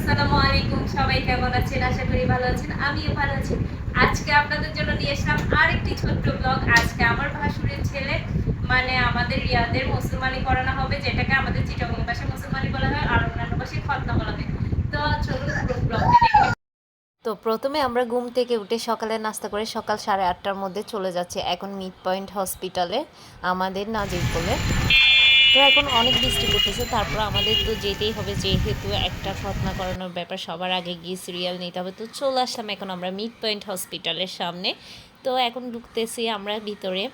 আসসালামু আলাইকুম, সবাই কেমন আছেন? আশা করি ভালো আছেন, আমিও ভালো আছি। আজকে আপনাদের জন্য নিয়ে আসলাম আরেকটি ছোট্ট ব্লগ আজকে আমার ভাসুরের ছেলে মানে আমাদের রিয়াদের মুসলমানি করানো হবে, যেটাকে আমাদের ভাষায় মুসলমানি বলা হয়, আর অন্যান্য ভাষায় খতনা বলা হয়। তো চলুন তো প্রথমে আমরা ঘুম থেকে উঠে সকালে নাস্তা করে সকাল সাড়ে আটটার মধ্যে চলে যাচ্ছি এখন মিড পয়েন্ট হসপিটালে, আমাদের নাজিরপুরে তো এখন অনেক বৃষ্টি পড়তেছে, তারপর আমাদের তো যেতেই হবে যেহেতু একটা খতনা করানোর ব্যাপার, সবার আগে গিয়ে সিরিয়াল নিতে হবে। তো চলে আসলাম এখন আমরা মিড পয়েন্ট হসপিটালের সামনে। তো এখন ঢুকতেছি আমরা ভিতরে।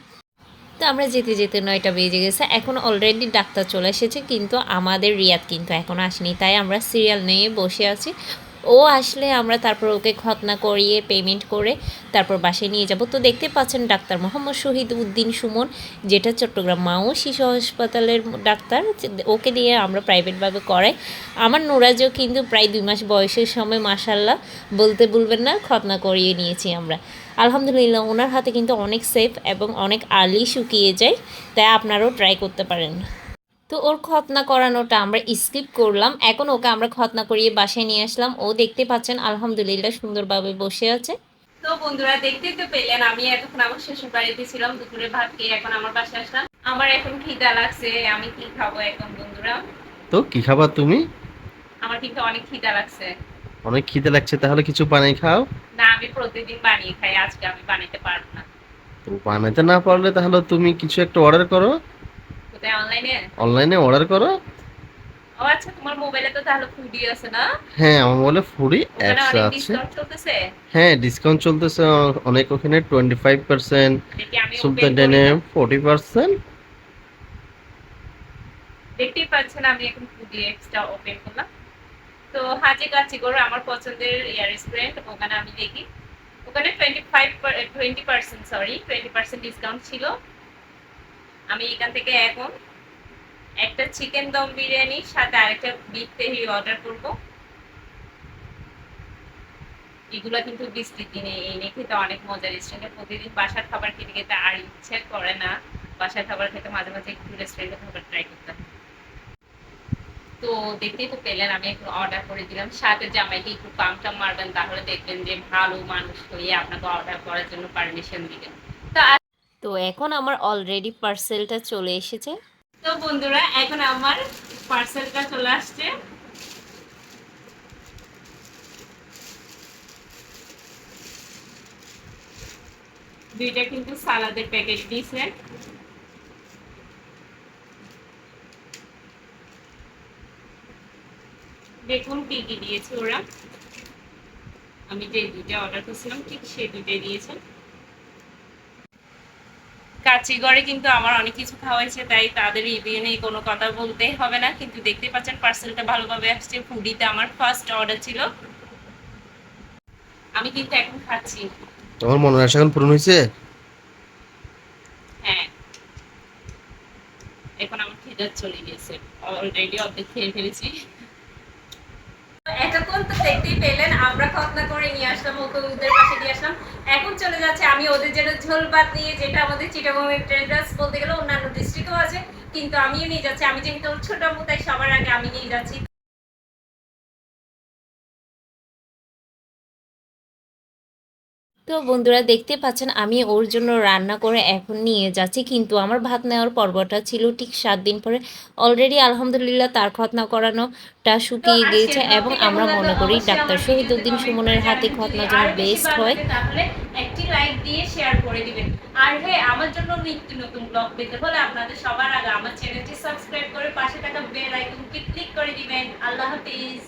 তো আমরা যেতে যেতে নয়টা বেজে গেছে, এখন অলরেডি ডাক্তার চলে এসেছে, কিন্তু আমাদের রিয়াদ কিন্তু এখন আসেনি, তাই আমরা সিরিয়াল নিয়ে বসে আছি। ও আসলে আমরা তারপর ওকে খতনা করিয়ে পেমেন্ট করে তারপর বাসায় নিয়ে যাব। তো দেখতে পাচ্ছেন ডাক্তার মোহাম্মদ শহীদ উদ্দিন সুমন, যেটা চট্টগ্রাম মাও শিশু হাসপাতালের ডাক্তার, ওকে দিয়ে আমরা প্রাইভেটভাবে করাই। আমার নোরাজও কিন্তু প্রায় দুই মাস বয়সের সময় মাসাল্লাহ বলতে বলবেন না খতনা করিয়ে নিয়েছি আমরা। আলহামদুলিল্লাহ, ওনার হাতে কিন্তু অনেক সেফ এবং অনেক আর্লি শুকিয়ে যায়, তাই আপনারাও ট্রাই করতে পারেন। তো ওর খতনা করানোটা আমরা স্কিপ করলাম। এখন ওকে আমরা খতনা করিয়ে বাসায় নিয়ে আসলাম। ও দেখতে পাচ্ছেন আলহামদুলিল্লাহ সুন্দরভাবে বসে আছে। তো বন্ধুরা দেখতেই তো পেলেন আমি এতক্ষণ আমার শ্বশুর বাড়িতে ছিলাম দুপুরে ভাত খেয়ে এখন আমার বাসায় আসলাম। আমার এখন খিদা লাগছে আমি কি খাব এখন বন্ধুরা? তো কি খাবা তুমি? আমার কিন্তু অনেক খিদা লাগছে। অনেক খিদে লাগছে তাহলে কিছু বানাই খাও। না আমি প্রতিদিন বানিয়ে খাই আজকে আমি বানাইতে পারব না। তো বানাইতে না পারলে তাহলে তুমি কিছু একটা অর্ডার করো। কোথায় অনলাইনে অনলাইনে অর্ডার করো। ও আচ্ছা তোমার মোবাইলে তো তাহলে ফুডি আছে না? হ্যাঁ আমার বলে ফুডি অ্যাপস আছে। চলতেছে? হ্যাঁ ডিসকাউন্ট চলতেছে। অনেক ওখানে দেখতেই পাচ্ছেন আমি এখন ফুডি ওপেন করলাম। তো হাজি কাচি করে আমার পছন্দের ওখানে আমি দেখি। ওখানে twenty five twenty percent sorry twenty percent discount ছিল। আমি এখান থেকে এখন একটা চিকেন দম বিরিয়ানি, সাথে আরেকটা বিফ তেহি অর্ডার করব। এগুলো কিন্তু বৃষ্টির দিনে এনে খেতে অনেক মজার। রেস্টুরেন্টে প্রতিদিন বাসার খাবার খেতে খেতে আর ইচ্ছে করে না। বাসার খাবার খেতে মাঝে মাঝে একটু রেস্টুরেন্টে খাবার ট্রাই করতে হয়। তো দেখতেই তো পেলেন, আমি একটু অর্ডার করে দিলাম। সাথে জামাইকে একটু পাম টাম মারবেন, তাহলে দেখবেন যে ভালো মানুষ হয়ে আপনাকে অর্ডার করার জন্য পারমিশন দিবেন। তো এখন আমার অলরেডি পার্সেলটা চলে এসেছে। তো বন্ধুরা, এখন আমার পার্সেলটা চলে আসছে। দুইটা কিন্তু সালাদের প্যাকেট দিয়েছে। দেখুন কি কি দিয়েছে ওরা। আমি যে দুইটা অর্ডার করছিলাম, ঠিক সেই দুইটাই দিয়েছে। কাচিগড়ে কিন্তু আমার অনেক কিছু খাওয়াইছে তাই তাদের রিভিউ নিয়ে কোনো কথা বলতেই হবে না। কিন্তু দেখতে পাচ্ছেন পার্সেলটা ভালোভাবে আসছে ফুডিতে আমার ফার্স্ট অর্ডার ছিল। আমি কিন্তু এখন খাচ্ছি। তোমার মনের আশা এখন পূরণ হয়েছে? হ্যাঁ। এখন আমার খিদা চলে গেছে। অলরেডি অর্ধেক খেয়ে ফেলেছি। এতক্ষণ তো দেখতেই পেলেন? আমরা খতনা করে নিয়ে আসলাম, ওকে ওদের পাশে দিয়ে আসলাম। এখন চলে যাচ্ছে, আমি ওদের জন্য ঝোল ভাত নিয়ে, যেটা আমাদের চিটাগংয়ের ট্রেডার্স বলতে গেলে অন্যান্য ডিস্ট্রিক্টও আছে, কিন্তু আমিও নিয়ে যাচ্ছি। আমি যেহেতু ছোট তাই সবার আগে আমি নিয়ে যাচ্ছি। তো বন্ধুরা দেখতে পাচ্ছেন আমি ওর জন্য রান্না করে এখন নিয়ে যাচ্ছি। কিন্তু আমার ভাত নেওয়ার পর্বটা ছিল ঠিক সাত দিন পরে। অলরেডি আলহামদুলিল্লাহ তার খতনা করানোটা শুকিয়ে গিয়েছে এবং আমরা মনে করি ডাক্তার শহীদ উদ্দিন সুমনের হাতে। খতনা যেন বেস্ট হয়। একটি লাইক দিয়ে শেয়ার করে দিবেন। আর হ্যাঁ আমার জন্য নিত্য নতুন ব্লগ পেতে হলে আপনাদের সবার আগে আমার চ্যানেলটি সাবস্ক্রাইব করে পাশে থাকা বেল আইকনটি ক্লিক করে দিবেন। আল্লাহ হাফিজ।